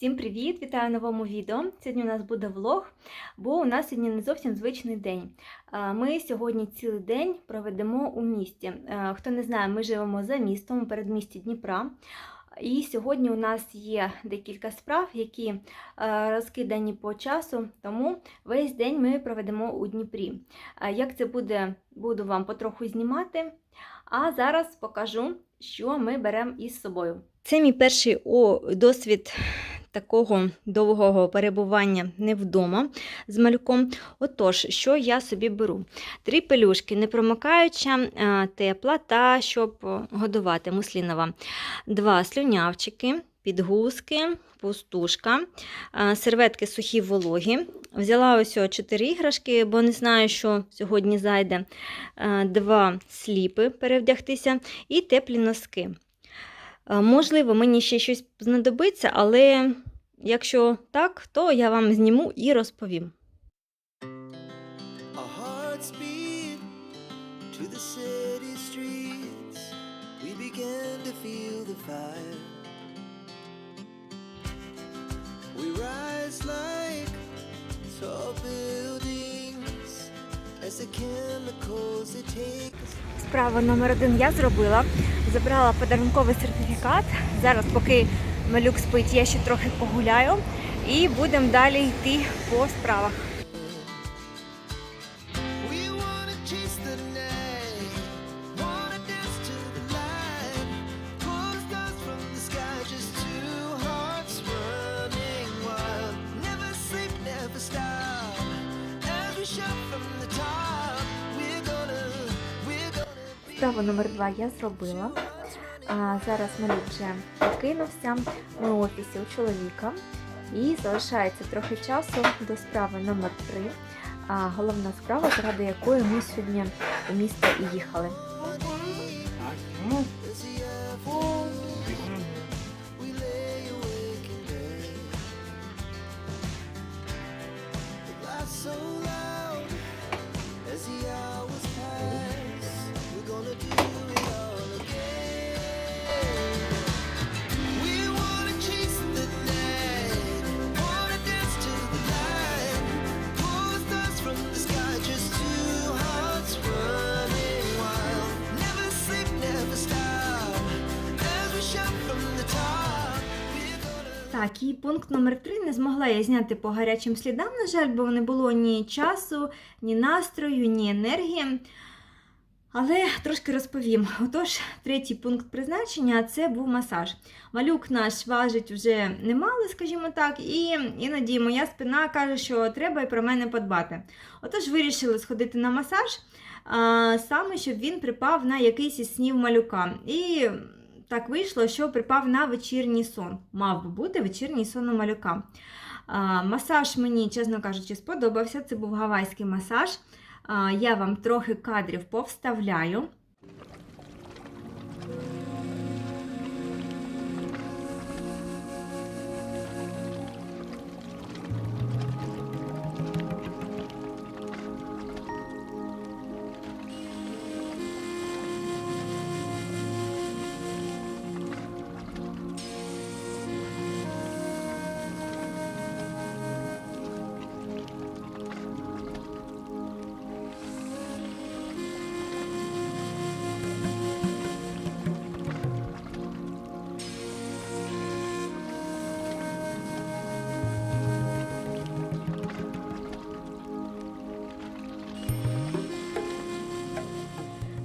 Всім привіт! Вітаю новому відео. Сьогодні у нас буде влог, бо у нас сьогодні не зовсім звичний день. Ми сьогодні цілий день проведемо у місті. Хто не знає, ми живемо за містом у передмісті Дніпра. І сьогодні у нас є декілька справ, які розкидані по часу, тому весь день ми проведемо у Дніпрі. Як це буде, буду вам потроху знімати. А зараз покажу, що ми беремо із собою. Це мій перший досвід такого довгого перебування не вдома з малюком. Отож, що я собі беру? Три пелюшки, непромикаюча, е, тепла та щоб годувати муслінова. Два слюнявчики, підгузки, пустушка, е, серветки сухі вологі. Взяла ось о 4 іграшки, бо не знаю, що сьогодні зайде. Е, Два сліпи перевдягтися і теплі носки. Е, Можливо, мені ще щось знадобиться, але якщо так, то я вам зніму і розповім. Справа номер один я зробила. Забрала подарунковий сертифікат. Зараз, поки малюк спить, я ще трохи погуляю і будемо далі йти по справах. Справа номер два я зробила. А, зараз малюк вже покинувся. Ми в офісі у чоловіка. І залишається трохи часу до справи номер три. А, головна справа, заради якої ми сьогодні у місто і їхали. As Так, і пункт номер три не змогла я зняти по гарячим слідам, на жаль, бо не було ні часу, ні настрою, ні енергії. Але трошки розповім. Отож, третій пункт призначення це був масаж. Малюк наш важить вже немало, скажімо так, і іноді моя спина каже, що треба і про мене подбати. Отож, вирішили сходити на масаж, а, саме щоб він припав на якийсь із снів малюка. І так вийшло, що припав на вечірній сон. Мав би бути вечірній сон у малюка. А, Масаж мені, чесно кажучи, сподобався. Це був гавайський масаж. А, Я вам трохи кадрів повставляю.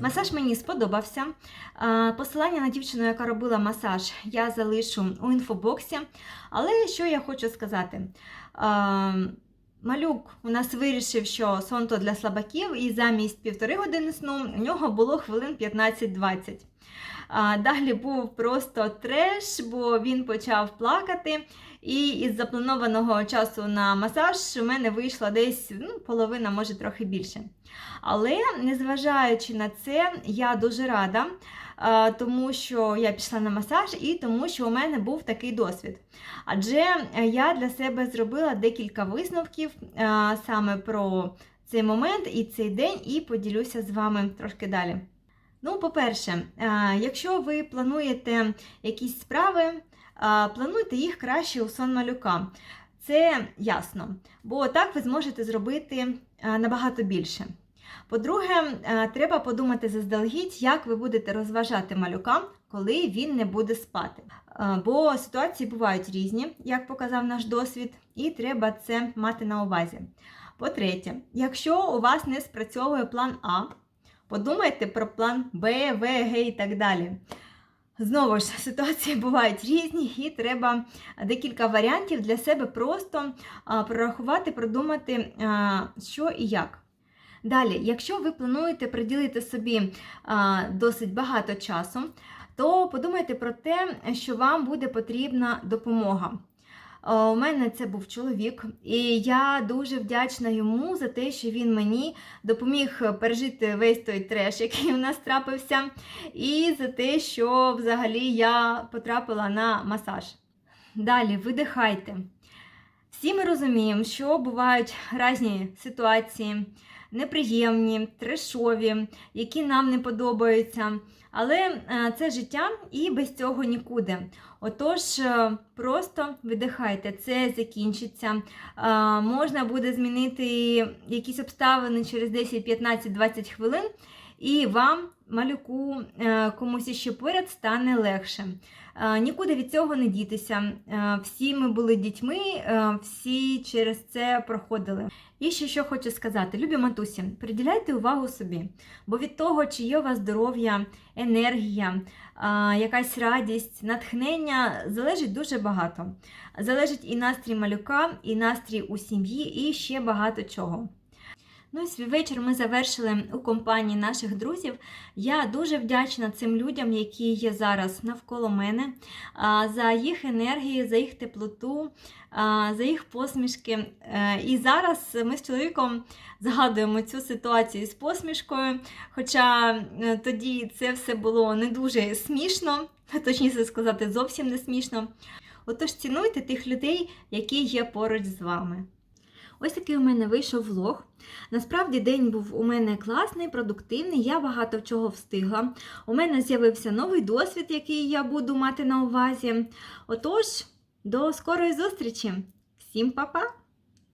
Масаж мені сподобався. Посилання на дівчину, яка робила масаж, я залишу у інфобоксі. Але що я хочу сказати? Малюк у нас вирішив, що сон то для слабаків, і замість півтори години сну у нього було хвилин 15-20. А, Далі був просто треш, бо він почав плакати. І із запланованого часу на масаж у мене вийшла десь ну, половина, може трохи більше. Але незважаючи на це, я дуже рада, тому що я пішла на масаж і тому, що у мене був такий досвід. Адже я для себе зробила декілька висновків саме про цей момент і цей день, і поділюся з вами трошки далі. Ну, по-перше, е, якщо ви плануєте якісь справи, плануйте їх краще у сон малюка. Це ясно, бо так ви зможете зробити набагато більше. По-друге, е, треба подумати заздалегідь, як ви будете розважати малюка, коли він не буде спати. Е, Бо ситуації бувають різні, як показав наш досвід, і треба це мати на увазі. По-третє, якщо у вас не спрацьовує план А, подумайте про план Б, В, Г і так далі. Знову ж, ситуації бувають різні, і треба декілька варіантів для себе просто прорахувати, продумати, що і як. Далі, якщо ви плануєте приділити собі досить багато часу, то подумайте про те, що вам буде потрібна допомога. А, У мене це був чоловік, і я дуже вдячна йому за те, що він мені допоміг пережити весь той треш, який у нас трапився, і за те, що взагалі я потрапила на масаж. Далі видихайте. Всі ми розуміємо, що бувають різні ситуації, неприємні, трешові, які нам не подобаються. Але е, це життя і без цього нікуди. Отож, е, просто видихайте, це закінчиться. Е, Можна буде змінити якісь обставини через 10, 15, 20 хвилин, і вам, малюку, е, комусь іще поряд стане легше. Е, Нікуди від цього не дітися. Е, Всі ми були дітьми, всі через це проходили. І ще що хочу сказати, любі матусі, приділяйте увагу собі, бо від того, чи є у вас здоров'я, енергія, якась радість, натхнення залежить дуже багато. Залежить і настрій малюка, і настрій у сім'ї, і ще багато чого. Ну і свій вечір ми завершили у компанії наших друзів. Я дуже вдячна цим людям, які є зараз навколо мене, за їх енергію, за їх теплоту, за їх посмішки. Е, І зараз ми з чоловіком згадуємо цю ситуацію з посмішкою. Хоча е, тоді це все було не дуже смішно, точніше сказати, зовсім не смішно. Отож, цінуйте тих людей, які є поруч з вами. Ось такий у мене вийшов влог. Насправді день був у мене класний, продуктивний, я багато чого встигла. У мене з'явився новий досвід, який я буду мати на увазі. Отож, до скорої зустрічі! Всім па-па!